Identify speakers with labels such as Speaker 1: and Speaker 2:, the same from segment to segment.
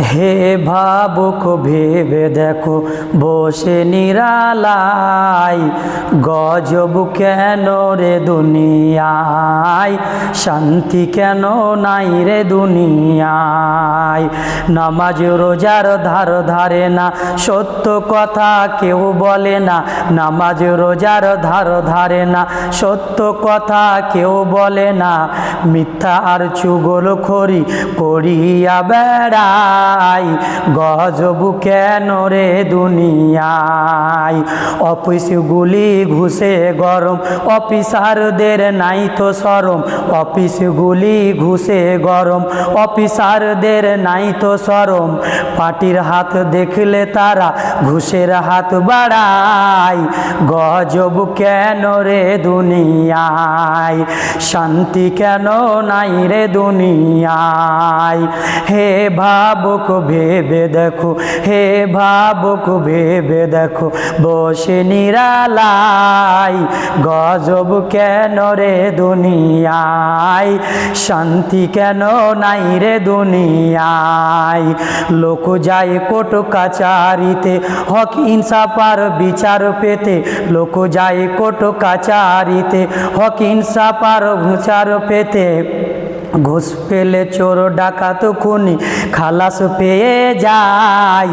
Speaker 1: হে ভাবুক, ভেবে দেখো, বসে নিরালাই গজব কেন রে দুনিয়ায়? শান্তি কেন নাই রে দুনিয়ায়? নামাজ রোজার ধার ধারে না, সত্য কথা কেউ বলে না। নামাজ রোজার ধার ধারে না, সত্য কথা কেউ বলে না। মিথ্যা আর চুগল খড়ি করিয়া বেড়াই গজব কেন রে দুনিয়ায়? অফিসগুলি ঘুষে গরম, অফিসারদের নাই তো সরম। অফিসগুলি ঘুষে গরম, অফিসারদের নাই তো সরম। পাটির হাত দেখলে তারা ঘুষের হাত বাড়ায়। গজব কেন রে দুনিয়ায়? শান্তি কেন নাই রে দুনিয়ায়? হে ভাবুক ভেবে দেখো, হে ভাবুক, ভেবে দেখো, বসে নিরালাই গজব কেন রে দুনিয়ায়? শান্তি কেন নাই রে দুনিয়ায়? লোক যায় কোট কাচারিতে, হক ইনসাফার বিচার পেতে। লোক যায় কোট কাচারিতে, হক ইনসাফার বিচার পেতে। ঘুষ পেলে চোর, ডাকাত, খুনি খালাস পেয়ে যায়।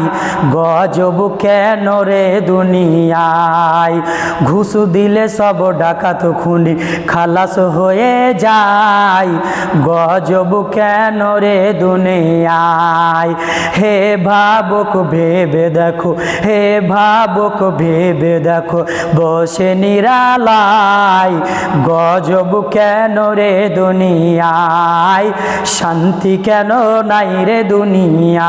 Speaker 1: গজব কেন রে দুনিয়ায়? ঘুষ দিলে সব ডাকাত, খুনি খালাস হয়ে যায়। গজব কেন রে দুনিয়ায়? হে ভাবুক, ভেবে দেখো, হে ভাবুক, ভেবে দেখো, বসে নিরালাই গজব কেন রে দুনিয়ায়? নাই শান্তি কেন নাই রে দুনিয়ায়?